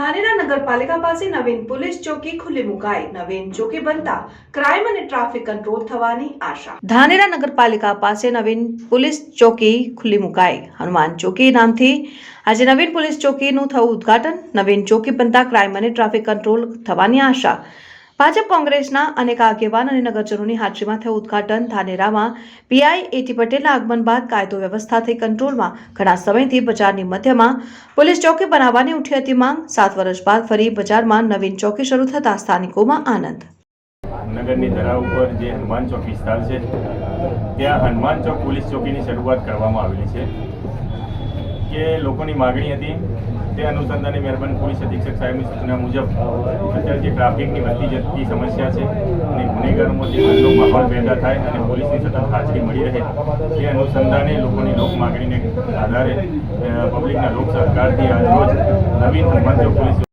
ધાનેરા નગરપાલિકા પાસે નવીન પોલીસ ચોકી ખુલ્લી મુકાઈ. નવીન ચોકી બનતા ક્રાઇમ અને ટ્રાફિક કંટ્રોલ થવાની આશા. ધાનેરા નગરપાલિકા પાસે નવીન પોલીસ ચોકી ખુલ્લી મુકાઈ. હનુમાન ચોકી નામથી આજે નવીન પોલીસ ચોકીનું થયું ઉદ્ઘાટન. નવીન ચોકી બનતા ક્રાઇમ અને ટ્રાફિક કંટ્રોલ થવાની આશા. ભાજપ કોંગ્રેસના અનેક આગેવાન અને નગરજનોની હાજરીમાં થયું ઉદઘાટન ધાનેરામાં પીઆઈ એટી પટેલના આગમન બાદ કાયદો વ્યવસ્થા થઈ કંટ્રોલમાં ઘણા સમયથી બજારની મધ્યમાં પોલીસ ચોકી બનાવવાની ઉઠી હતી માંગ. સાત વર્ષ બાદ ફરી બજારમાં નવીન ચોકી શરૂ થતા સ્થાનિકોમાં આનંદ. નગરની ધરા ઉપર જે હનુમાન ચોક વિસ્તાર છે, ત્યાં હનુમાન ચોક પોલીસ ચોકીની શરૂઆત કરવામાં આવેલી છે. કે લોકોની માગણી હતી તે અનુસંધાને મહેરબાન પોલીસ અધિક્ષક સાહેબની સૂચના મુજબ અત્યારે જે ટ્રાફિકની વધતી જતી સમસ્યા છે અને ગુનેગારોમાં જે ડરનો માહોલ પેદા થાય અને પોલીસની સતત હાજરી મળી રહે, તે અનુસંધાને લોકોની લોક માગણીને આધારે પબ્લિકના લોક સહકારથી આજરોજ નવીન હનુમાન ચોક પોલીસ